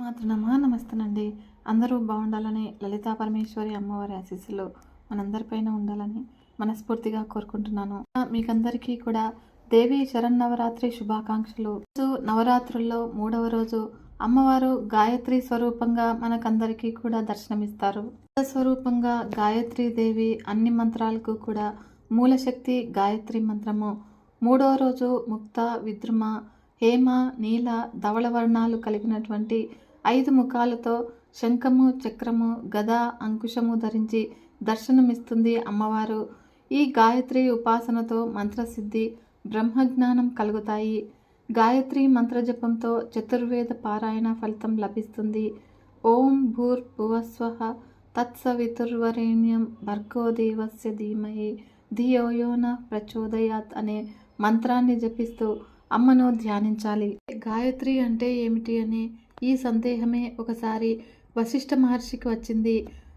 మాతృనమా నమస్తేనండి. అందరూ బాగుండాలని లలితా పరమేశ్వరి అమ్మవారి ఆశీస్సులు మనందరిపైన ఉండాలని మనస్ఫూర్తిగా కోరుకుంటున్నాను. మీకందరికీ కూడా దేవి శరన్నవరాత్రి శుభాకాంక్షలు. నవరాత్రుల్లో మూడవ రోజు అమ్మవారు గాయత్రి స్వరూపంగా మనకందరికీ కూడా దర్శనమిస్తారు. స్వరూపంగా గాయత్రి దేవి అన్ని మంత్రాలకు కూడా మూలశక్తి గాయత్రి మంత్రము. మూడవ రోజు ముక్త విద్రుమ హేమ నీల ధవళ వర్ణాలు కలిగినటువంటి ఐదు ముఖాలతో శంఖము చక్రము గద అంకుశము ధరించి దర్శనమిస్తుంది అమ్మవారు. ఈ గాయత్రి ఉపాసనతో మంత్రసిద్ధి బ్రహ్మజ్ఞానం కలుగుతాయి. గాయత్రి మంత్రజపంతో చతుర్వేద పారాయణ ఫలితం లభిస్తుంది. ఓం భూర్ భువస్వ తత్సవితుర్వరేణ్యం భర్గో దేవస్య ధీమహి ధియోయోన ప్రచోదయాత్ అనే మంత్రాన్ని జపిస్తూ అమ్మను ధ్యానించాలి. గాయత్రి అంటే ఏమిటి అని ఈ సందేహమే ఒకసారి వశిష్ఠ మహర్షికి వచ్చింది.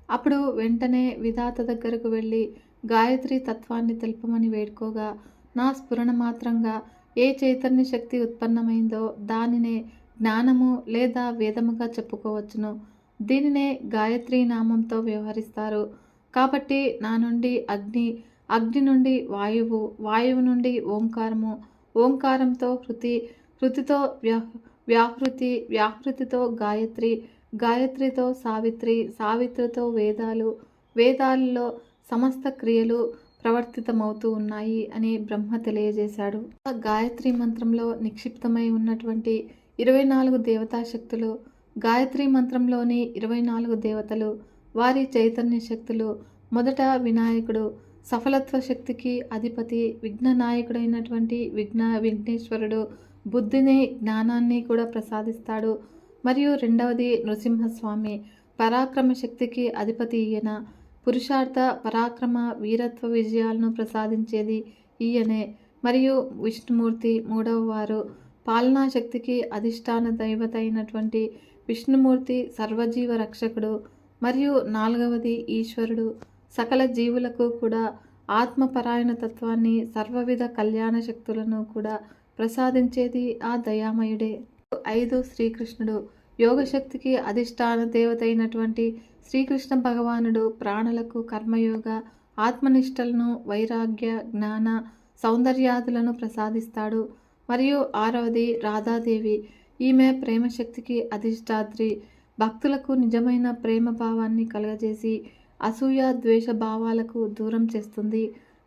అప్పుడు వెంటనే విధాత దగ్గరకు వెళ్ళి గాయత్రి తత్వాన్ని తెలుపమని వేడుకోగా నా స్ఫురణ మాత్రంగా ఏ చైతన్య శక్తి ఉత్పన్నమైందో దానినే జ్ఞానము లేదా వేదముగా చెప్పుకోవచ్చును. దీనినే గాయత్రి నామంతో వ్యవహరిస్తారు. కాబట్టి నా నుండి అగ్ని అగ్ని నుండి వాయువు వాయువు నుండి ఓంకారము ఓంకారంతో హృతి హృతితో వ్యవ వ్యాహృతి వ్యాహృతితో గాయత్రి గాయత్రితో సావిత్రి సావిత్రితో వేదాలు వేదాలలో సమస్త క్రియలు ప్రవర్తితమవుతూ ఉన్నాయి అని బ్రహ్మ తెలియజేశాడు. ఆ గాయత్రి మంత్రంలో నిక్షిప్తమై ఉన్నటువంటి ఇరవై నాలుగు దేవతా శక్తులు గాయత్రి మంత్రంలోని ఇరవై నాలుగు దేవతలు వారి చైతన్య శక్తులు మొదట వినాయకుడు సఫలత్వ శక్తికి అధిపతి విఘ్న నాయకుడైనటువంటి విఘ్న విఘ్నేశ్వరుడు బుద్ధిని జ్ఞానాన్ని కూడా ప్రసాదిస్తాడు. మరియు రెండవది నృసింహస్వామి. పరాక్రమ శక్తికి అధిపతి ఈయన. పురుషార్థ పరాక్రమ వీరత్వ విజయాలను ప్రసాదించేది ఈయనే. మరియు విష్ణుమూర్తి మూడవ వారు. పాలనా శక్తికి అధిష్టాన దైవత అయినటువంటి విష్ణుమూర్తి సర్వజీవ రక్షకుడు. మరియు నాలుగవది ఈశ్వరుడు. సకల జీవులకు కూడా ఆత్మపరాయణ తత్వాన్ని సర్వవిధ కళ్యాణ శక్తులను కూడా ప్రసాదించేది ఆ దయామయుడే. ఐదు శ్రీకృష్ణుడు. యోగశక్తికి అధిష్టాన దేవత అయినటువంటి శ్రీకృష్ణ భగవానుడు ప్రాణులకు కర్మయోగ ఆత్మనిష్టలను వైరాగ్య జ్ఞాన సౌందర్యాదులను ప్రసాదిస్తాడు. మరియు ఆరవది రాధాదేవి. ఈమె ప్రేమశక్తికి అధిష్టాత్రి భక్తులకు నిజమైన ప్రేమ భావాన్ని కలగజేసి అసూయ ద్వేష భావాలకు దూరం చేస్తుంది.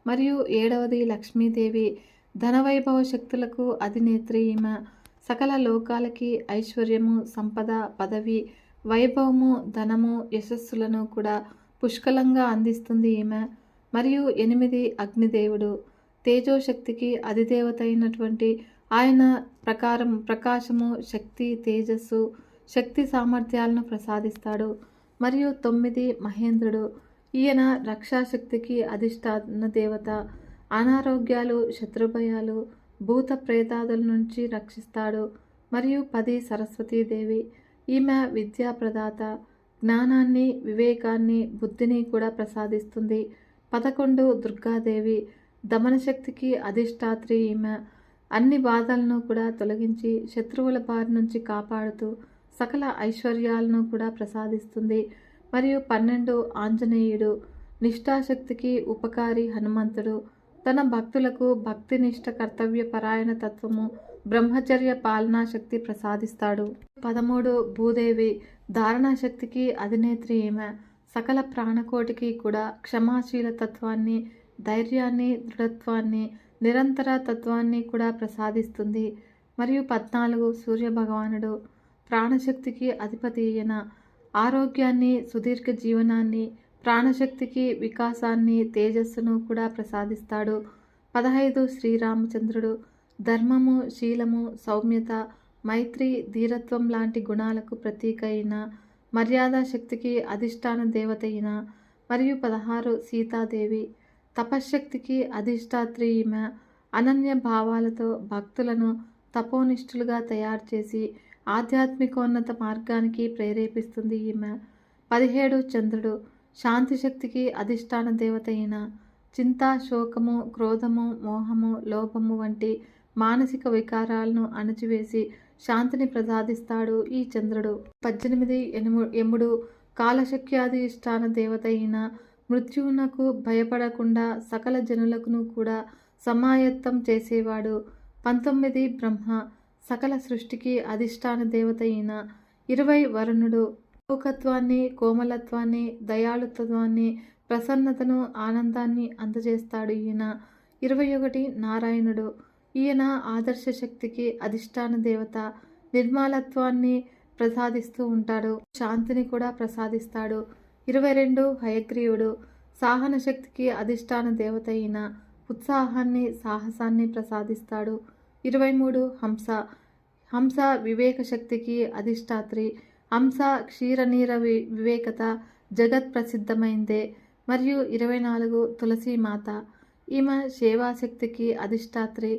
మరియు ఏడవది లక్ష్మీదేవి. ధనవైభవ శక్తులకు అధినేత్రి ఈమె సకల లోకాలకి ఐశ్వర్యము సంపద పదవి వైభవము ధనము యశస్సులను కూడా పుష్కలంగా అందిస్తుంది ఈమె. మరియు ఎనిమిది అగ్నిదేవుడు. తేజోశక్తికి అధిదేవత అయినటువంటి ఆయన ప్రకారం ప్రకాశము శక్తి తేజస్సు శక్తి సామర్థ్యాలను ప్రసాదిస్తాడు. మరియు తొమ్మిది మహేంద్రుడు. ఈయన రక్షాశక్తికి అధిష్టాన దేవత. అనారోగ్యాలు శత్రుభయాలు భూత ప్రేతాదుల నుంచి రక్షిస్తాడు. మరియు పది సరస్వతీదేవి ఈమె విద్యా ప్రదాత. జ్ఞానాన్ని వివేకాన్ని బుద్ధిని కూడా ప్రసాదిస్తుంది. పదకొండు దుర్గాదేవి దమనశక్తికి అధిష్టాత్రి ఈమె. అన్ని బాధలను కూడా తొలగించి శత్రువుల బారి నుంచి కాపాడుతూ సకల ఐశ్వర్యాలను కూడా ప్రసాదిస్తుంది. మరియు పన్నెండు ఆంజనేయుడు. నిష్ఠాశక్తికి ఉపకారి హనుమంతుడు. తన భక్తులకు భక్తినిష్ట కర్తవ్య పరాయణ తత్వము బ్రహ్మచర్య పాలనా శక్తి ప్రసాదిస్తాడు. పదమూడు భూదేవి ధారణాశక్తికి అధినేత్రి ఈమె. సకల ప్రాణకోటికి కూడా క్షమాశీల తత్వాన్ని ధైర్యాన్ని దృఢత్వాన్ని నిరంతర తత్వాన్ని కూడా ప్రసాదిస్తుంది. మరియు పద్నాలుగు సూర్య భగవానుడు ప్రాణశక్తికి అధిపతి అయిన ఆరోగ్యాన్ని సుదీర్ఘ జీవనాన్ని ప్రాణశక్తికి వికాసాన్ని తేజస్సును కూడా ప్రసాదిస్తాడు. పదహైదు శ్రీరామచంద్రుడు. ధర్మము శీలము సౌమ్యత మైత్రి ధీరత్వం లాంటి గుణాలకు ప్రతీక అయిన మర్యాద శక్తికి అధిష్టాన దేవత అయిన మరియు పదహారు సీతాదేవి. తపశ్శక్తికి అధిష్టాత్రి ఈమె. అనన్య భావాలతో భక్తులను తపోనిష్ఠులుగా తయారు చేసి ఆధ్యాత్మికోన్నత మార్గానికి ప్రేరేపిస్తుంది ఈమె. పదిహేడు చంద్రుడు. శాంతిశక్తికి అధిష్టాన దేవత అయిన చింత శోకము క్రోధము మోహము లోపము వంటి మానసిక వికారాలను అణచివేసి శాంతిని ప్రసాదిస్తాడు ఈ చంద్రుడు. పద్దెనిమిది ఎనుము ఎముడు కాలశక్యాధిష్టాన దేవత అయిన మృత్యువునకు భయపడకుండా సకల జనులకును కూడా సమాయత్తం చేసేవాడు. పంతొమ్మిది బ్రహ్మ సకల సృష్టికి అధిష్టాన దేవత అయిన ఇరవై వరుణుడు లోకత్వాన్ని కోమలత్వాన్ని దయాళుత్వాన్ని ప్రసన్నతను ఆనందాన్ని అందజేస్తాడు ఈయన. ఇరవై ఒకటి నారాయణుడు. ఈయన ఆదర్శ శక్తికి అధిష్టాన దేవత నిర్మాలత్వాన్ని ప్రసాదిస్తూ ఉంటాడు. శాంతిని కూడా ప్రసాదిస్తాడు. ఇరవై రెండు హయగ్రీవుడు. సాహన శక్తికి అధిష్టాన దేవత అయిన ఉత్సాహాన్ని సాహసాన్ని ప్రసాదిస్తాడు. ఇరవై మూడు హంస. హంస వివేక శక్తికి అధిష్టాత్రి. హంస క్షీరనీర వి వివేకత జగత్ ప్రసిద్ధమైందే. మరియు ఇరవై నాలుగు తులసి మాత. ఈమె సేవాశక్తికి అధిష్టాత్రి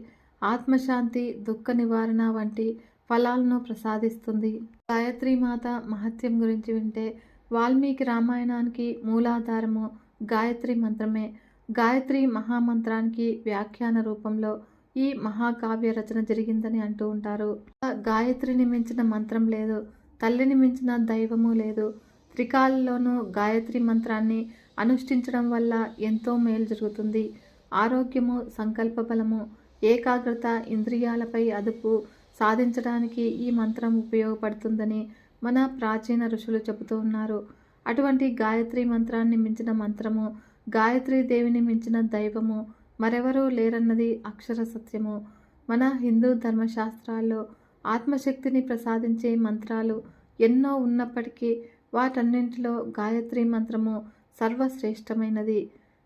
ఆత్మశాంతి దుఃఖ నివారణ వంటి ఫలాలను ప్రసాదిస్తుంది. గాయత్రి మాత మహత్యం గురించి వింటే వాల్మీకి రామాయణానికి మూలాధారము గాయత్రి మంత్రమే. గాయత్రి మహామంత్రానికి వ్యాఖ్యాన రూపంలో ఈ మహాకావ్య రచన జరిగిందని అంటూ ఉంటారు. గాయత్రిని మించిన మంత్రం లేదు. తల్లిని మించిన దైవము లేదు. త్రికాలలోనూ గాయత్రి మంత్రాన్ని అనుష్ఠించడం వల్ల ఎంతో మేలు జరుగుతుంది. ఆరోగ్యము సంకల్ప బలము ఏకాగ్రత ఇంద్రియాలపై అదుపు సాధించడానికి ఈ మంత్రం ఉపయోగపడుతుందని మన ప్రాచీన ఋషులు చెబుతూ ఉన్నారు. అటువంటి గాయత్రి మంత్రాన్ని మించిన మంత్రము గాయత్రీ దేవిని మించిన దైవము మరెవరూ లేరన్నది అక్షర సత్యము. మన హిందూ ధర్మశాస్త్రాల్లో ఆత్మశక్తిని ప్రసాదించే మంత్రాలు ఎన్నో ఉన్నప్పటికీ వాటన్నింటిలో గాయత్రి మంత్రము సర్వశ్రేష్టమైనది.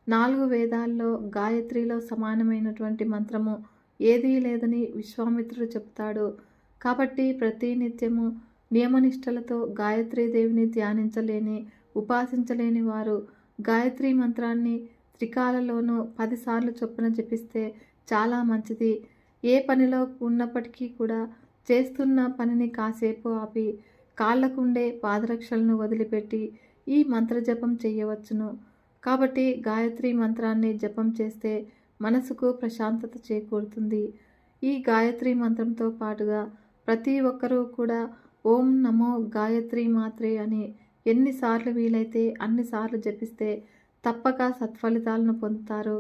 నాలుగు వేదాల్లో గాయత్రిలో సమానమైనటువంటి మంత్రము ఏదీ లేదని విశ్వామిత్రుడు చెప్తాడు. కాబట్టి ప్రతి నిత్యము నియమనిష్టలతో గాయత్రీదేవిని ధ్యానించలేని ఉపాసించలేని వారు గాయత్రి మంత్రాన్ని త్రికాలలోనూ పదిసార్లు చొప్పున జపిస్తే చాలా మంచిది. ఏ పనిలో ఉన్నప్పటికీ కూడా చేస్తున్న పనిని కాసేపు ఆపి కాళ్ళకుండే పాదరక్షలను వదిలిపెట్టి ఈ మంత్ర జపం చేయవచ్చును. కాబట్టి గాయత్రి మంత్రాన్ని జపం చేస్తే మనసుకు ప్రశాంతత చేకూరుతుంది. ఈ గాయత్రి మంత్రంతో పాటుగా ప్రతి ఒక్కరూ కూడా ఓం నమో గాయత్రి మాత్రే అని ఎన్నిసార్లు వీలైతే అన్నిసార్లు జపిస్తే తప్పక సత్ఫలితాలను పొందుతారు.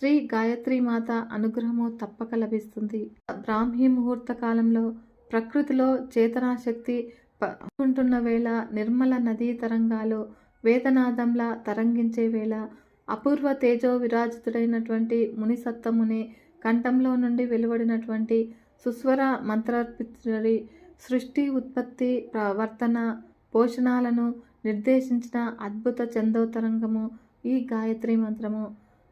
శ్రీ గాయత్రి మాత అనుగ్రహము తప్పక లభిస్తుంది. బ్రాహ్మీ ముహూర్త కాలంలో ప్రకృతిలో చేతనాశక్తి ఉంటున్న వేళ నిర్మల నదీ తరంగాలు వేదనాదంలా తరంగించే వేళ అపూర్వ తేజో విరాజితుడైనటువంటి మునిసత్తముని కంఠంలో నుండి వెలువడినటువంటి సుస్వర మంత్రార్పితుడి సృష్టి ఉత్పత్తి ప్రవర్తన పోషణాలను నిర్దేశించిన అద్భుత చందోతరంగము ఈ గాయత్రి మంత్రము.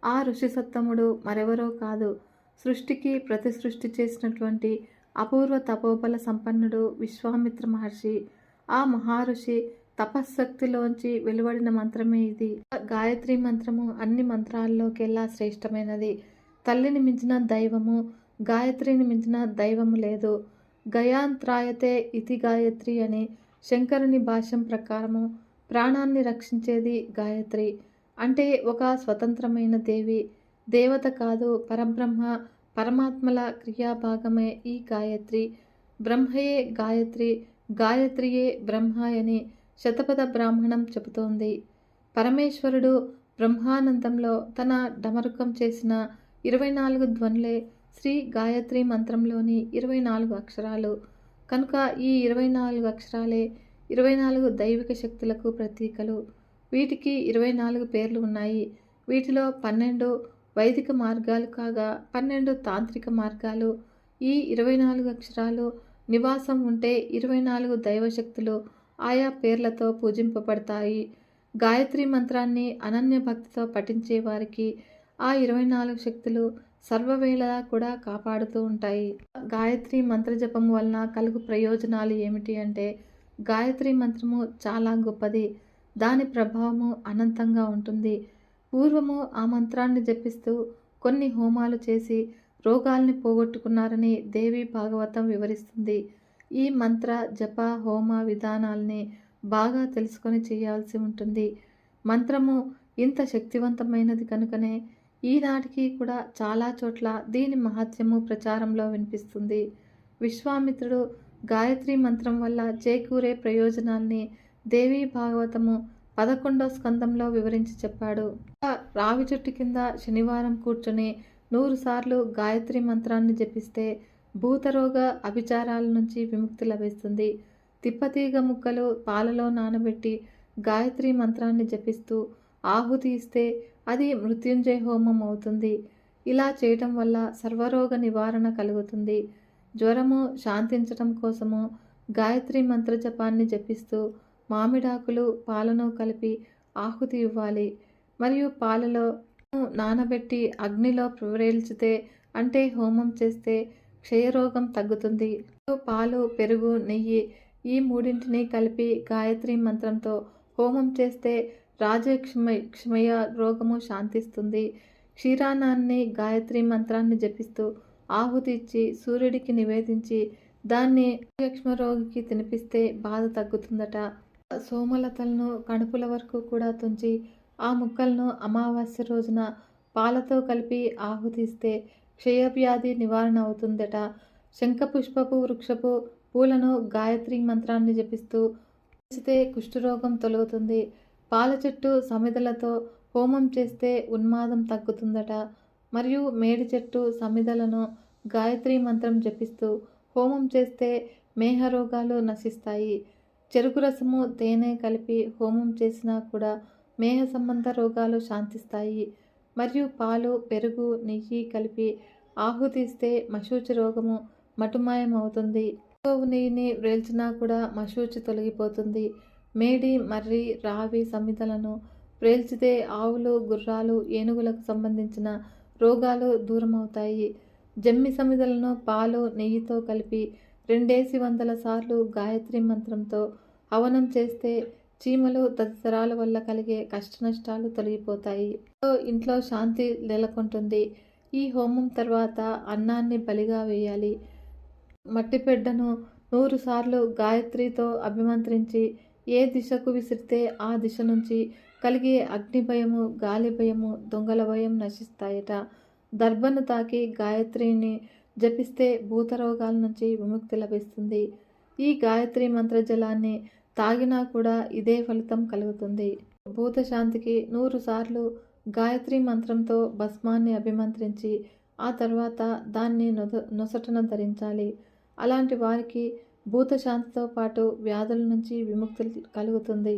ఆ ఋషి సత్తముడు మరెవరో కాదు. సృష్టికి ప్రతి సృష్టి చేసినటువంటి అపూర్వ తపోబల సంపన్నుడు విశ్వామిత్ర మహర్షి. ఆ మహర్షి తపశ్శక్తిలోంచి వెలువడిన మంత్రమే ఇది. గాయత్రి మంత్రము అన్ని మంత్రాల్లోకెల్లా శ్రేష్టమైనది. తల్లిని మించిన దైవము గాయత్రిని మించిన దైవము లేదు. గయాంత్రాయతే ఇతి గాయత్రి అని శంకరుని భాష్యం ప్రకారము ప్రాణాన్ని రక్షించేది గాయత్రి. అంటే ఒక స్వతంత్రమైన దేవి దేవత కాదు పరబ్రహ్మ పరమాత్మల క్రియాభాగమే ఈ గాయత్రి. బ్రహ్మయే గాయత్రి గాయత్రియే బ్రహ్మ అని శతపథ బ్రాహ్మణం చెబుతోంది. పరమేశ్వరుడు బ్రహ్మానందంలో తన డమరుకం చేసిన ఇరవై నాలుగు ధ్వనులే శ్రీ గాయత్రి మంత్రంలోని ఇరవై నాలుగు అక్షరాలు. కనుక ఈ ఇరవై నాలుగు అక్షరాలే ఇరవై నాలుగు దైవిక శక్తులకు ప్రతీకలు. వీటికి ఇరవై నాలుగు పేర్లు ఉన్నాయి. వీటిలో పన్నెండు వైదిక మార్గాలు కాగా పన్నెండు తాంత్రిక మార్గాలు. ఈ ఇరవై నాలుగు అక్షరాలు నివాసం ఉంటే ఇరవై నాలుగు దైవశక్తులు ఆయా పేర్లతో పూజింపబడతాయి. గాయత్రి మంత్రాన్ని అనన్య భక్తితో పఠించే వారికి ఆ ఇరవై నాలుగు శక్తులు సర్వవేళలా కూడా కాపాడుతూ ఉంటాయి. గాయత్రి మంత్ర జపం వలన కలుగు ప్రయోజనాలు ఏమిటి అంటే గాయత్రి మంత్రము చాలా గొప్పది. దాని ప్రభావము అనంతంగా ఉంటుంది. పూర్వము ఆ మంత్రాన్ని జపిస్తూ కొన్ని హోమాలు చేసి రోగాల్ని పోగొట్టుకున్నారని దేవి భాగవతం వివరిస్తుంది. ఈ మంత్ర జప హోమ విధానాల్ని బాగా తెలుసుకొని చేయాల్సి ఉంటుంది. మంత్రము ఇంత శక్తివంతమైనది కనుకనే ఈనాటికి కూడా చాలా చోట్ల దీని మహత్యము ప్రచారంలో వినిపిస్తుంది. విశ్వామిత్రుడు గాయత్రి మంత్రం వల్ల చేకూరే ప్రయోజనాల్ని దేవీ భాగవతము పదకొండో స్కందంలో వివరించి చెప్పాడు. రావి చెట్టు కింద శనివారం కూర్చొని నూరు సార్లు గాయత్రి మంత్రాన్ని జపిస్తే భూతరోగ అభిచారాల నుంచి విముక్తి లభిస్తుంది. తిప్పతీగ ముక్కలు పాలలో నానబెట్టి గాయత్రి మంత్రాన్ని జపిస్తూ ఆహుతి ఇస్తే అది మృత్యుంజయ హోమం అవుతుంది. ఇలా చేయటం వల్ల సర్వరోగ నివారణ కలుగుతుంది. జ్వరము శాంతించటం కోసము గాయత్రి మంత్ర జపాన్ని జపిస్తూ మామిడాకులు పాలను కలిపి ఆహుతి ఇవ్వాలి. మరియు పాలలో నానబెట్టి అగ్నిలో ప్రేల్చితే అంటే హోమం చేస్తే క్షయరోగం తగ్గుతుంది. పాలు పెరుగు నెయ్యి ఈ మూడింటిని కలిపి గాయత్రి మంత్రంతో హోమం చేస్తే రాజక్షమ క్షమయ రోగము శాంతిస్తుంది. క్షీరానాన్ని గాయత్రి మంత్రాన్ని జపిస్తూ ఆహుతి ఇచ్చి సూర్యుడికి నివేదించి దాన్ని యక్ష్మ రోగికి తినిపిస్తే బాధ తగ్గుతుందట. సోమలతలను కణుపుల వరకు కూడా తుంచి ఆ ముక్కలను అమావాస్య రోజున పాలతో కలిపి ఆహుతిస్తే క్షయవ్యాధి నివారణ అవుతుందట. శంఖపుష్పపు వృక్షపు పూలను గాయత్రి మంత్రాన్ని జపిస్తూ చేస్తే కుష్ఠరోగం తొలగుతుంది. పాల చెట్టు సమిదలతో హోమం చేస్తే ఉన్మాదం తగ్గుతుందట. మరియు మేడి చెట్టు సమిదలను గాయత్రి మంత్రం జపిస్తూ హోమం చేస్తే మేహ రోగాలు నశిస్తాయి. చెరుకు రసము తేనె కలిపి హోమం చేసినా కూడా మేహ సంబంధ రోగాలు శాంతిస్తాయి. మరియు పాలు పెరుగు నెయ్యి కలిపి ఆహుతిస్తే మశూచి రోగము మటుమాయం అవుతుంది గోవు నెయ్యిని వేల్చినా కూడా మశూచి తొలగిపోతుంది. మేడి మర్రి రావి సమితలను ప్రేల్చితే ఆవులు గుర్రాలు ఏనుగులకు సంబంధించిన రోగాలు దూరమవుతాయి. జమ్మి సమితలను పాలు నెయ్యితో కలిపి రెండేసి వందల సార్లు గాయత్రి మంత్రంతో హవనం చేస్తే చీమలు తదితరాల వల్ల కలిగే కష్టనష్టాలు తొలగిపోతాయి. ఇంట్లో శాంతి నెలకొంటుంది. ఈ హోమం తర్వాత అన్నాన్ని బలిగా వేయాలి. మట్టిపెడ్డను నూరు సార్లు గాయత్రితో అభిమంత్రించి ఏ దిశకు విసిరితే ఆ దిశ నుంచి కలిగే అగ్ని భయము గాలి భయము దొంగల భయం నశిస్తాయట. దర్భను తాకి గాయత్రిని జపిస్తే భూతరోగాల నుంచి విముక్తి లభిస్తుంది. ఈ గాయత్రి మంత్ర జలాన్ని తాగినా కూడా ఇదే ఫలితం కలుగుతుంది. భూతశాంతికి నూరు సార్లు గాయత్రి మంత్రంతో భస్మాన్ని అభిమంత్రించి ఆ తర్వాత దాన్ని నొద నొసటన ధరించాలి. అలాంటి వారికి భూతశాంతితో పాటు వ్యాధుల నుంచి విముక్తి కలుగుతుంది.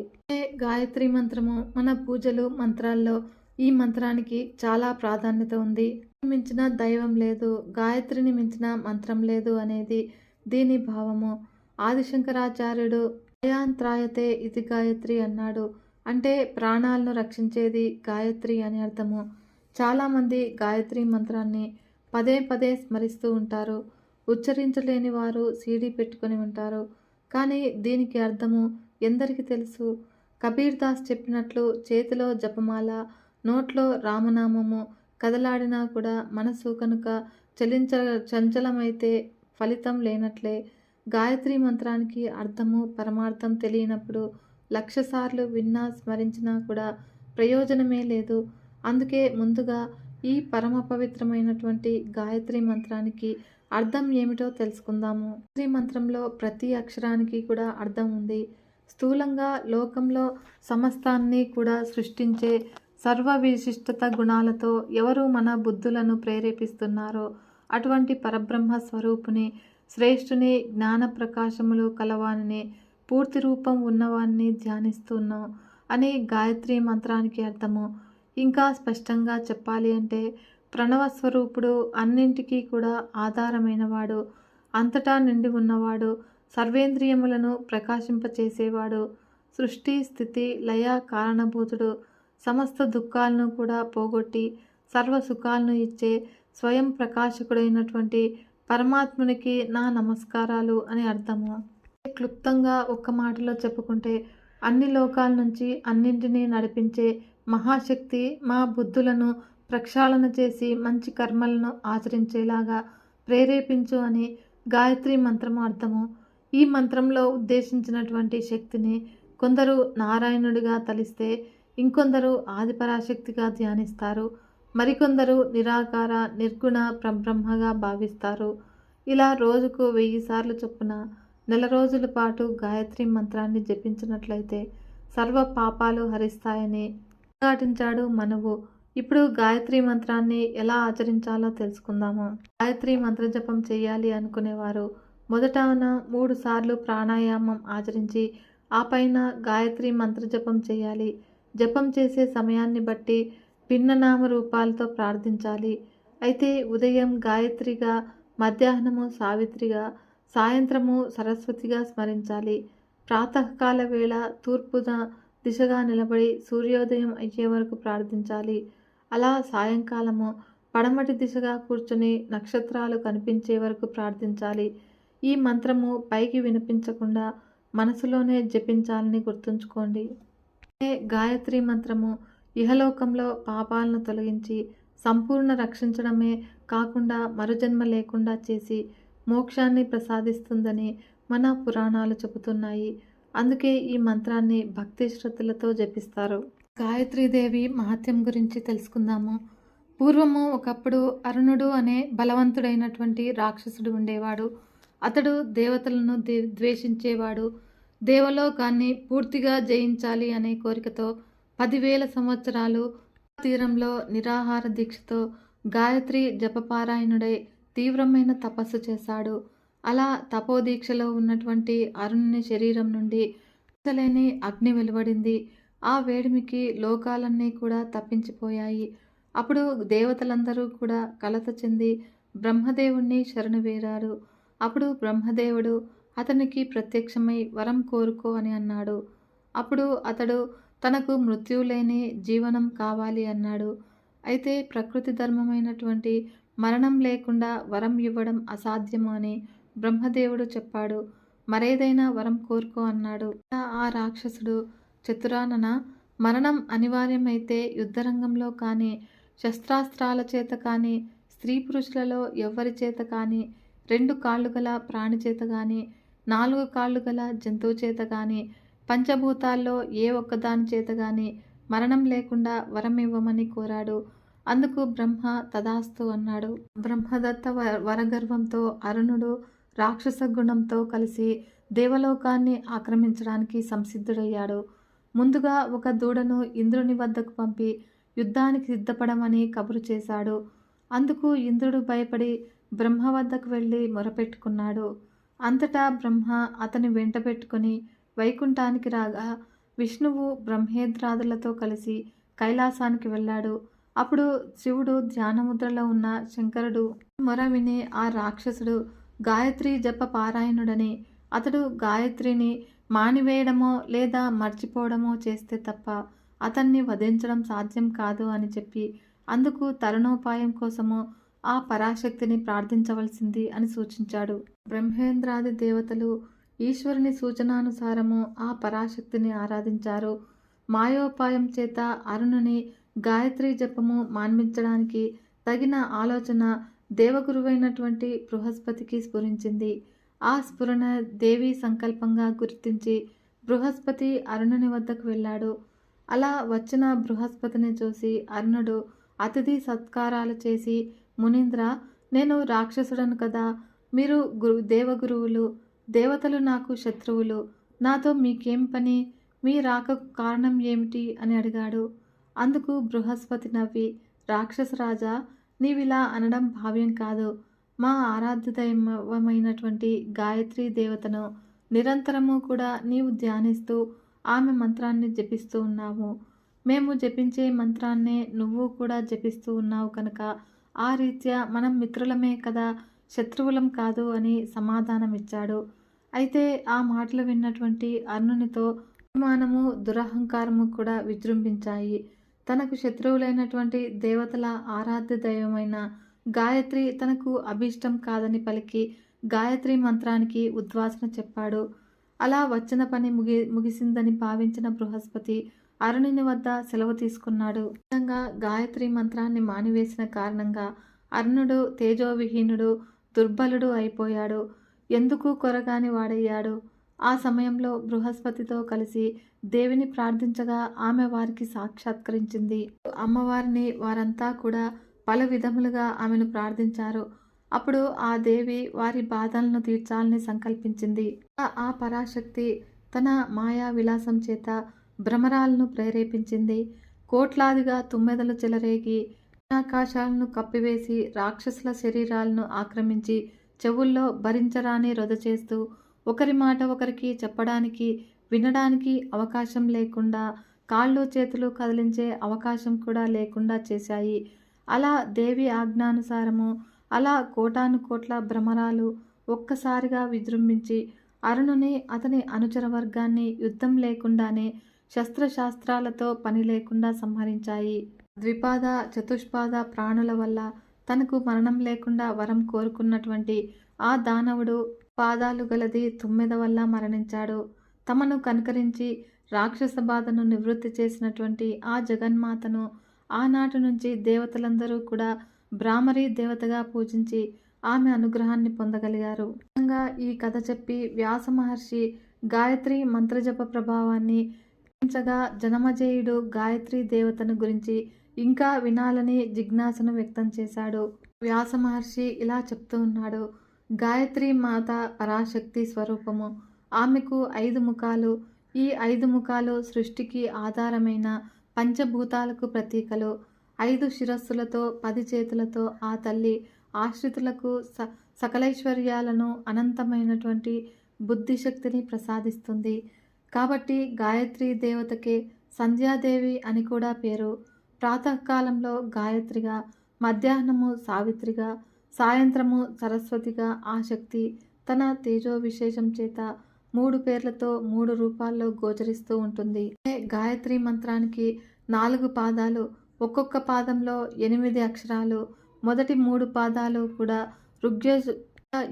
గాయత్రి మంత్రము. మన పూజలు మంత్రాల్లో ఈ మంత్రానికి చాలా ప్రాధాన్యత ఉంది. మించిన దైవం లేదు గాయత్రిని మించిన మంత్రం లేదు అనేది దీని భావము. ఆదిశంకరాచార్యుడు భయాంత్రాయతే ఇది గాయత్రి అన్నాడు. అంటే ప్రాణాలను రక్షించేది గాయత్రి అని అర్థము. చాలామంది గాయత్రి మంత్రాన్ని పదే పదే స్మరిస్తూ ఉంటారు. ఉచ్చరించలేని వారు సీడీ పెట్టుకొని ఉంటారు. కానీ దీనికి అర్థము ఎందరికి తెలుసు? కబీర్ దాస్ చెప్పినట్లు చేతిలో జపమాల నోట్లో రామనామము కదలాడినా కూడా మనసు కనుక చలించ చంచలమైతే ఫలితం లేనట్లే. గాయత్రి మంత్రానికి అర్థము పరమార్థం తెలియనప్పుడు లక్షసార్లు విన్నా స్మరించినా కూడా ప్రయోజనమే లేదు. అందుకే ముందుగా ఈ పరమ పవిత్రమైనటువంటి గాయత్రి మంత్రానికి అర్థం ఏమిటో తెలుసుకుందాము. గాయత్రి మంత్రంలో ప్రతి అక్షరానికి కూడా అర్థం ఉంది. స్థూలంగా లోకంలో సమస్తాన్ని కూడా సృష్టించే సర్వ విశిష్టత గుణాలతో ఎవరు మన బుద్ధులను ప్రేరేపిస్తున్నారో అటువంటి పరబ్రహ్మ స్వరూపుని శ్రేష్ఠుని జ్ఞాన ప్రకాశములు కలవానిని పూర్తి రూపం ఉన్నవాన్ని ధ్యానిస్తున్నాం అని గాయత్రి మంత్రానికి అర్థము. ఇంకా స్పష్టంగా చెప్పాలి అంటే ప్రణవ స్వరూపుడు అన్నింటికీ కూడా ఆధారమైనవాడు అంతటా నిండి ఉన్నవాడు సర్వేంద్రియములను ప్రకాశింపచేసేవాడు సృష్టి స్థితి లయ కారణభూతుడు సమస్త దుఃఖాలను కూడా పోగొట్టి సర్వ సుఖాలను ఇచ్చే స్వయం ప్రకాశకుడైనటువంటి పరమాత్మునికి నా నమస్కారాలు అని అర్థము. క్లుప్తంగా ఒక్క మాటలో చెప్పుకుంటే అన్ని లోకాల నుంచి అన్నింటినీ నడిపించే మహాశక్తి మా బుద్ధులను ప్రక్షాళన చేసి మంచి కర్మలను ఆచరించేలాగా ప్రేరేపించు అని గాయత్రి మంత్రము అర్థము. ఈ మంత్రంలో ఉద్దేశించినటువంటి శక్తిని కొందరు నారాయణుడిగా తలిస్తే ఇంకొందరు ఆదిపరాశక్తిగా ధ్యానిస్తారు మరికొందరు నిరాకార నిర్గుణ ప్రబ్రహ్మగా భావిస్తారు. ఇలా రోజుకు వెయ్యి సార్లు చొప్పున నెల రోజుల పాటు గాయత్రి మంత్రాన్ని జపించినట్లయితే సర్వ పాపాలు హరిస్తాయని ఉద్ఘాటించాడు మనవు. ఇప్పుడు గాయత్రి మంత్రాన్ని ఎలా ఆచరించాలో తెలుసుకుందాము? గాయత్రి మంత్ర జపం చేయాలి అనుకునేవారు. మొదటన మూడు సార్లు ప్రాణాయామం ఆచరించి ఆ పైన గాయత్రి మంత్ర జపం చేయాలి. జపం చేసే సమయాన్ని బట్టి భిన్ననామ రూపాలతో ప్రార్థించాలి. అయితే ఉదయం గాయత్రిగా మధ్యాహ్నము సావిత్రిగా సాయంత్రము సరస్వతిగా స్మరించాలి. ప్రాతకాల వేళ తూర్పున దిశగా నిలబడి సూర్యోదయం అయ్యే వరకు ప్రార్థించాలి. అలా సాయంకాలము పడమటి దిశగా కూర్చుని నక్షత్రాలు కనిపించే వరకు ప్రార్థించాలి. ఈ మంత్రము పైకి వినిపించకుండా మనసులోనే జపించాలని గుర్తుంచుకోండి. గాయత్రి మంత్రము ఇహలోకంలో పాపాలను తొలగించి సంపూర్ణ రక్షించడమే కాకుండా మరుజన్మ లేకుండా చేసి మోక్షాన్ని ప్రసాదిస్తుందని మన పురాణాలు చెబుతున్నాయి. అందుకే ఈ మంత్రాన్ని భక్తి శ్రద్ధలతో జపిస్తారు. గాయత్రీదేవి మహత్యం గురించి తెలుసుకుందాము. పూర్వము ఒకప్పుడు అరుణుడు అనే బలవంతుడైనటువంటి రాక్షసుడు ఉండేవాడు. అతడు దేవతలను ద్వేషించేవాడు. దేవలోకాన్ని పూర్తిగా జయించాలి అనే కోరికతో పదివేల సంవత్సరాలు తీరంలో నిరాహార దీక్షతో గాయత్రి జపపారాయణుడై తీవ్రమైన తపస్సు చేశాడు. అలా తపోదీక్షలో ఉన్నటువంటి అరుణుని శరీరం నుండి లేని అగ్ని వెలువడింది. ఆ వేడిమికి లోకాలన్నీ కూడా తప్పించిపోయాయి. అప్పుడు దేవతలందరూ కూడా కలత చెంది బ్రహ్మదేవుణ్ణి శరణు వేరారు. అప్పుడు బ్రహ్మదేవుడు అతనికి ప్రత్యక్షమై వరం కోరుకో అని అన్నాడు. అప్పుడు అతడు తనకు మృత్యులేని జీవనం కావాలి అన్నాడు. అయితే ప్రకృతి ధర్మమైనటువంటి మరణం లేకుండా వరం ఇవ్వడం అసాధ్యము అని బ్రహ్మదేవుడు చెప్పాడు. మరేదైనా వరం కోరుకో అన్నాడు. ఆ రాక్షసుడు చతురానన మరణం అనివార్యమైతే యుద్ధరంగంలో కానీ శస్త్రాస్త్రాల చేత కానీ స్త్రీ పురుషులలో ఎవ్వరి చేత కానీ రెండు కాళ్ళు గల ప్రాణి చేత కానీ నాలుగు కాళ్ళు గల జంతువు చేత కానీ పంచభూతాల్లో ఏ ఒక్కదాని చేత కానీ మరణం లేకుండా వరం ఇవ్వమని కోరాడు. అందుకు బ్రహ్మ తదాస్తు అన్నాడు. బ్రహ్మదత్త వ- వరగర్వంతో అరుణుడు రాక్షస గుణంతో కలిసి దేవలోకాన్ని ఆక్రమించడానికి సంసిద్ధుడయ్యాడు. ముందుగా ఒక దూడను ఇంద్రుని వద్దకు పంపి యుద్ధానికి సిద్ధపడమని కబురు చేశాడు. అందుకు ఇంద్రుడు భయపడి బ్రహ్మ వద్దకు వెళ్ళి మొరపెట్టుకున్నాడు. అంతటా బ్రహ్మ అతని వెంట పెట్టుకుని వైకుంఠానికి రాగా విష్ణువు బ్రహ్మేంద్రాదులతో కలిసి కైలాసానికి వెళ్ళాడు. అప్పుడు శివుడు ధ్యానముద్రలో ఉన్న శంకరుడు మొర విని ఆ రాక్షసుడు గాయత్రి జప పారాయణుడని అతడు గాయత్రిని మానివేయడమో లేదా మర్చిపోవడమో చేస్తే తప్ప అతన్ని వధించడం సాధ్యం కాదు అని చెప్పి అందుకు తరుణోపాయం కోసము ఆ పరాశక్తిని ప్రార్థించవలసింది అని సూచించాడు. బ్రహ్మేంద్రాది దేవతలు ఈశ్వరుని సూచనానుసారము ఆ పరాశక్తిని ఆరాధించారు. మాయోపాయం చేత అరుణుని గాయత్రి జపము మాన్మించడానికి తగిన ఆలోచన దేవగురువైనటువంటి బృహస్పతికి స్ఫురించింది. ఆ స్ఫురణ దేవి సంకల్పంగా గుర్తించి బృహస్పతి అరుణుని వద్దకు వెళ్ళాడు. అలా వచ్చిన బృహస్పతిని చూసి అరుణుడు అతిథి సత్కారాలు చేసి మునీంద్ర నేను రాక్షసుడను కదా. మీరు గురు దేవగురువులు దేవతలు నాకు శత్రువులు. నాతో మీకేం పని? మీ రాకకు కారణం ఏమిటి? అని అడిగాడు. అందుకు బృహస్పతి నవ్వి రాక్షసరాజా నీవిలా అనడం భావ్యం కాదు. మా ఆరాధ్యదైవమైనటువంటి గాయత్రి దేవతను నిరంతరము కూడా నీవు ధ్యానిస్తూ ఆమె మంత్రాన్ని జపిస్తూ ఉన్నాము మేము జపించే మంత్రాన్నే నువ్వు కూడా జపిస్తూ ఉన్నావు కనుక ఆ రీత్యా మనం మిత్రులమే కదా శత్రువులం కాదు అని సమాధానమిచ్చాడు. అయితే ఆ మాటలు విన్నటువంటి అర్ణునితో అభిమానము దురహంకారము కూడా విజృంభించాయి. తనకు శత్రువులైనటువంటి దేవతల ఆరాధ్య దైవమైన గాయత్రి తనకు అభీష్టం కాదని పలికి గాయత్రి మంత్రానికి ఉద్వాసన చెప్పాడు. అలా వచ్చిన పని ముగి ముగిసిందని భావించిన బృహస్పతి అరుణుని వద్ద సెలవు తీసుకున్నాడు. విధంగా గాయత్రి మంత్రాన్ని మానివేసిన కారణంగా అరుణుడు తేజోవిహీనుడు దుర్బలుడు అయిపోయాడు. ఎందుకు కొరగాని వాడయ్యాడు? ఆ సమయంలో బృహస్పతితో కలిసి దేవిని ప్రార్థించగా ఆమె వారికి సాక్షాత్కరించింది. అమ్మవారిని వారంతా కూడా పలు విధములుగా ఆమెను ప్రార్థించారు. అప్పుడు ఆ దేవి వారి బాధలను తీర్చాలని సంకల్పించింది. ఆ- పరాశక్తి తన మాయా విలాసం చేత భ్రమరాలను ప్రేరేపించింది. కోట్లాదిగా తుమ్మెదలు చెలరేగి ఆకాశాలను కప్పివేసి రాక్షసుల శరీరాలను ఆక్రమించి చెవుల్లో భరించరాని రొద చేస్తూ ఒకరి మాట ఒకరికి చెప్పడానికి వినడానికి అవకాశం లేకుండా కాళ్ళు చేతులు కదిలించే అవకాశం కూడా లేకుండా చేశాయి. అలా దేవి ఆజ్ఞానుసారము అలా కోటాను కోట్ల భ్రమరాలు ఒక్కసారిగా విజృంభించి అరుణుని అతని అనుచర వర్గాన్ని యుద్ధం లేకుండానే శస్త్రశాస్త్రాలతో పని లేకుండా సంహరించాయి. ద్విపాద చతుష్పాద ప్రాణుల వల్ల తనకు మరణం లేకుండా వరం కోరుకున్నటువంటి ఆ దానవుడు పాదాలు గలది తుమ్మెద వల్ల మరణించాడు. తమను కనుకరించి రాక్షస బాధను నివృత్తి చేసినటువంటి ఆ జగన్మాతను ఆనాటి నుంచి దేవతలందరూ కూడా బ్రాహ్మరి దేవతగా పూజించి ఆమె అనుగ్రహాన్ని పొందగలిగారు. ఈ కథ చెప్పి వ్యాస మహర్షి గాయత్రి మంత్రజప ప్రభావాన్ని చగా జనమజేయుడు గాయత్రి దేవతను గురించి ఇంకా వినాలని జిజ్ఞాసను వ్యక్తం చేశాడు. వ్యాస మహర్షి ఇలా చెప్తూ ఉన్నాడు. గాయత్రి మాత పరాశక్తి స్వరూపము. ఆమెకు ఐదు ముఖాలు. ఈ ఐదు ముఖాలు సృష్టికి ఆధారమైన పంచభూతాలకు ప్రతీకలు. ఐదు శిరస్సులతో పది చేతులతో ఆ తల్లి ఆశ్రితులకు స సకలైశ్వర్యాలను అనంతమైనటువంటి బుద్ధిశక్తిని ప్రసాదిస్తుంది. కాబట్టి గాయత్రి దేవతకే సంధ్యాదేవి అని కూడా పేరు. ప్రాతకాలంలో గాయత్రిగా మధ్యాహ్నము సావిత్రిగా సాయంత్రము సరస్వతిగా ఆ శక్తి తన తేజో విశేషం చేత మూడు పేర్లతో మూడు రూపాల్లో గోచరిస్తూ ఉంటుంది. గాయత్రి మంత్రానికి నాలుగు పాదాలు ఒక్కొక్క పాదంలో ఎనిమిది అక్షరాలు మొదటి మూడు పాదాలు కూడా ఋగ్యజు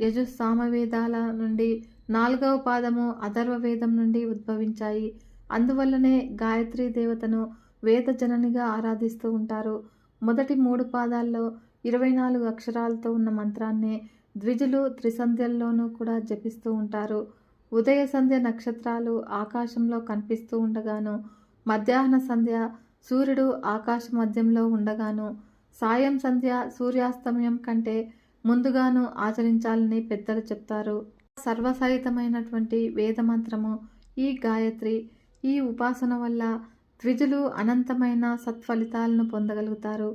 యజు సామవేదాల నుండి నాలుగవ పాదము అథర్వ వేదం నుండి ఉద్భవించాయి. అందువల్లనే గాయత్రి దేవతను వేద జననిగా ఆరాధిస్తూ ఉంటారు. మొదటి మూడు పాదాల్లో ఇరవై నాలుగు అక్షరాలతో ఉన్న మంత్రాన్నే ద్విజులు త్రిసంధ్యల్లోనూ కూడా జపిస్తూ ఉంటారు. ఉదయ సంధ్య నక్షత్రాలు ఆకాశంలో కనిపిస్తూ ఉండగాను మధ్యాహ్న సంధ్య సూర్యుడు ఆకాశ మధ్యంలో ఉండగాను సాయం సంధ్య సూర్యాస్తమయం కంటే ముందుగాను ఆచరించాలని పెద్దలు చెప్తారు. సర్వసహితమైనటువంటి వేదమంత్రము ఈ గాయత్రి ఈ ఉపాసన వల్ల ద్విజులు అనంతమైన సత్ఫలితాలను పొందగలుగుతారు.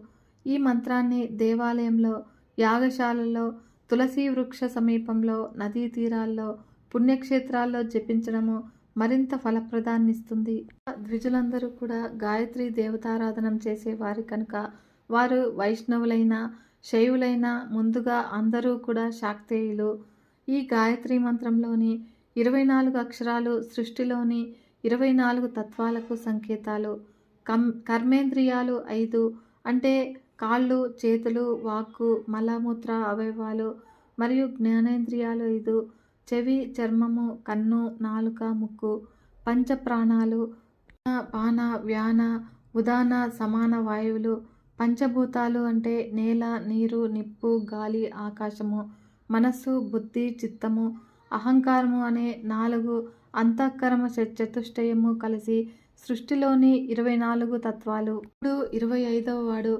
ఈ మంత్రాన్ని దేవాలయంలో యాగశాలలో తులసి వృక్ష సమీపంలో నదీ తీరాల్లో పుణ్యక్షేత్రాల్లో జపించడము మరింత ఫలప్రదాన్నిస్తుంది. ద్విజులందరూ కూడా గాయత్రి దేవతారాధనం చేసేవారు కనుక వారు వైష్ణవులైన శైవులైన ముందుగా అందరూ కూడా శాక్తేయులు. ఈ గాయత్రి మంత్రంలోని ఇరవై నాలుగు అక్షరాలు సృష్టిలోని ఇరవై నాలుగు తత్వాలకు సంకేతాలు. కం కర్మేంద్రియాలు ఐదు అంటే కాళ్ళు చేతులు వాక్కు మలమూత్ర అవయవాలు మరియు జ్ఞానేంద్రియాలు ఐదు చెవి చర్మము కన్ను నాలుక ముక్కు పంచ ప్రాణాలు పాన వ్యాన ఉదాన సమాన వాయువులు పంచభూతాలు అంటే నేల నీరు నిప్పు గాలి ఆకాశము మనస్సు బుద్ధి చిత్తము అహంకారము అనే నాలుగు అంతఃకరమ చ- చతుష్టయము కలిసి సృష్టిలోని ఇరవై నాలుగు తత్వాలు. ఇప్పుడు ఇరవై ఐదవ వాడు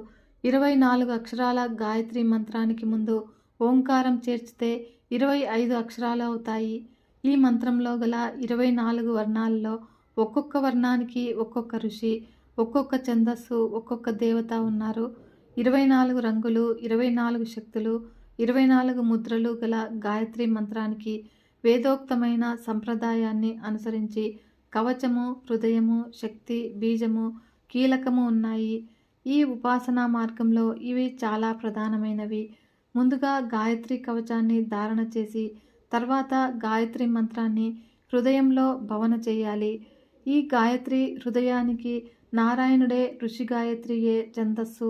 ఇరవై నాలుగు అక్షరాల గాయత్రి మంత్రానికి ముందు ఓంకారం చేర్చితే ఇరవై ఐదు అక్షరాలు అవుతాయి. ఈ మంత్రంలో గల ఇరవై నాలుగు వర్ణాల్లో ఒక్కొక్క వర్ణానికి ఒక్కొక్క ఋషి ఒక్కొక్క ఛందస్సు ఒక్కొక్క దేవత ఉన్నారు. ఇరవై నాలుగు రంగులు ఇరవై నాలుగు శక్తులు ఇరవై నాలుగు ముద్రలు గల గాయత్రి మంత్రానికి వేదోక్తమైన సంప్రదాయాన్ని అనుసరించి కవచము హృదయము శక్తి బీజము కీలకము ఉన్నాయి. ఈ ఉపాసనా మార్గంలో ఇవి చాలా ప్రధానమైనవి. ముందుగా గాయత్రి కవచాన్ని ధారణ చేసి తర్వాత గాయత్రి మంత్రాన్ని హృదయంలో భవన చేయాలి. ఈ గాయత్రి హృదయానికి నారాయణుడే ఋషి గాయత్రియే ఛందస్సు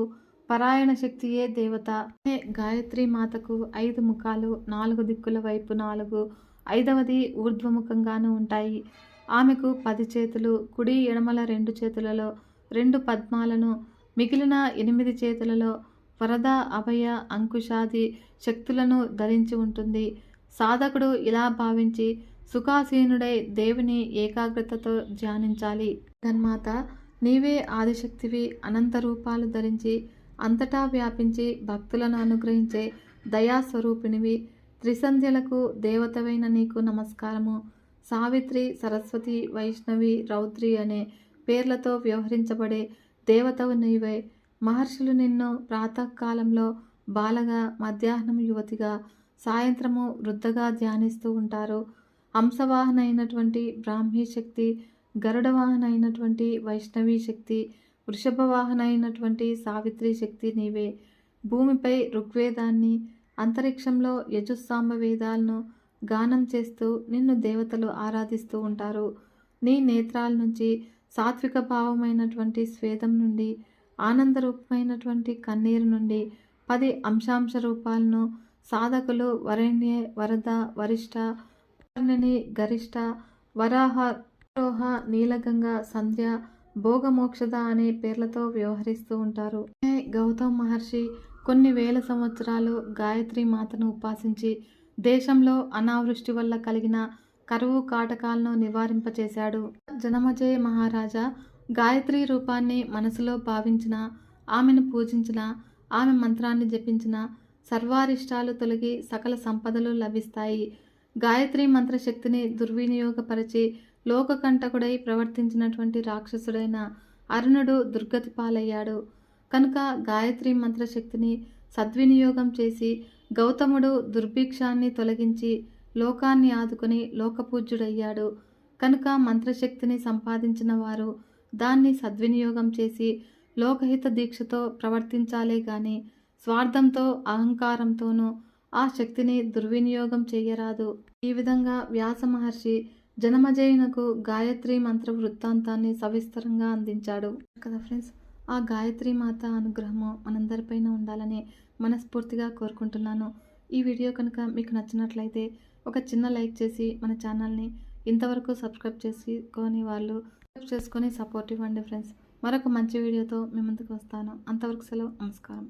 పరాయణ శక్తియే దేవత. అనే గాయత్రి మాతకు ఐదు ముఖాలు నాలుగు దిక్కుల వైపు నాలుగు ఐదవది ఊర్ధ్వముఖంగాను ఉంటాయి. ఆమెకు పది చేతులు కుడి ఎడమల రెండు చేతులలో రెండు పద్మాలను మిగిలిన ఎనిమిది చేతులలో వరద అభయ అంకుశాది శక్తులను ధరించి ఉంటుంది. సాధకుడు ఇలా భావించి సుఖాసీనుడై దేవుని ఏకాగ్రతతో ధ్యానించాలి. ధన్మాత నీవే ఆదిశక్తివి అనంత రూపాలు ధరించి అంతటా వ్యాపించి భక్తులను అనుగ్రహించే దయాస్వరూపిణివి. త్రిసంధ్యలకు దేవతవైన నీకు నమస్కారము. సావిత్రి సరస్వతి వైష్ణవి రౌద్రి అనే పేర్లతో వ్యవహరించబడే దేవతవు నీవే. మహర్షులు నిన్ను ప్రాతకాలంలో బాలగా మధ్యాహ్నం యువతిగా సాయంత్రము వృద్ధగా ధ్యానిస్తూ ఉంటారు. హంసవాహన అయినటువంటి బ్రాహ్మీ శక్తి గరుడవాహన అయినటువంటి వైష్ణవీ శక్తి వృషభవాహన అయినటువంటి సావిత్రి శక్తి నీవే. భూమిపై ఋగ్వేదాన్ని అంతరిక్షంలో యజుస్సాంబ వేదాలను గానం చేస్తూ నిన్ను దేవతలు ఆరాధిస్తూ ఉంటారు. నీ నేత్రాల నుంచి సాత్విక భావమైనటువంటి స్వేదం నుండి ఆనందరూపమైనటువంటి కన్నీరు నుండి పది అంశాంశ రూపాలను సాధకులు వరణ్య వరద వరిష్ట వర్ణిని గరిష్ట వరాహ రోహ నీలగంగ సంధ్య భోగమోక్షద అనే పేర్లతో వ్యవహరిస్తూ ఉంటారు. గౌతమ్ మహర్షి కొన్ని వేల సంవత్సరాలు గాయత్రి మాతను ఉపాసించి దేశంలో అనావృష్టి వల్ల కలిగిన కరువు కాటకాలను నివారింపచేశాడు. జనమజయ మహారాజా గాయత్రి రూపాన్ని మనసులో భావించిన ఆమెను పూజించిన ఆమె మంత్రాన్ని జపించిన సర్వారిష్టాలు తొలగి సకల సంపదలు లభిస్తాయి. గాయత్రి మంత్రశక్తిని దుర్వినియోగపరిచి లోకకంటకుడై ప్రవర్తించినటువంటి రాక్షసుడైన అరుణుడు దుర్గతి పాలయ్యాడు. కనుక గాయత్రి మంత్రశక్తిని సద్వినియోగం చేసి గౌతముడు దుర్భిక్షాన్ని తొలగించి లోకాన్ని ఆదుకుని లోకపూజ్యుడయ్యాడు. కనుక మంత్రశక్తిని సంపాదించిన వారు దాన్ని సద్వినియోగం చేసి లోకహిత దీక్షతో ప్రవర్తించాలే కానీ స్వార్థంతో అహంకారంతోనూ ఆ శక్తిని దుర్వినియోగం చేయరాదు ఈ విధంగా వ్యాస మహర్షి జనమజయునకు గాయత్రి మంత్ర వృత్తాంతాన్ని సవిస్తరంగా అందించాడు. కదా ఫ్రెండ్స్? ఆ గాయత్రి మాత అనుగ్రహము మనందరిపైన ఉండాలని మనస్ఫూర్తిగా కోరుకుంటున్నాను. ఈ వీడియో కనుక మీకు నచ్చినట్లయితే ఒక చిన్న లైక్ చేసి మన ఛానల్ని ఇంతవరకు సబ్స్క్రైబ్ చేసుకొని వాళ్ళు చేసుకొని సపోర్ట్ ఇవ్వండి ఫ్రెండ్స్. మరొక మంచి వీడియోతో మీ ముందుకు వస్తాను. అంతవరకు సెలవు. నమస్కారం.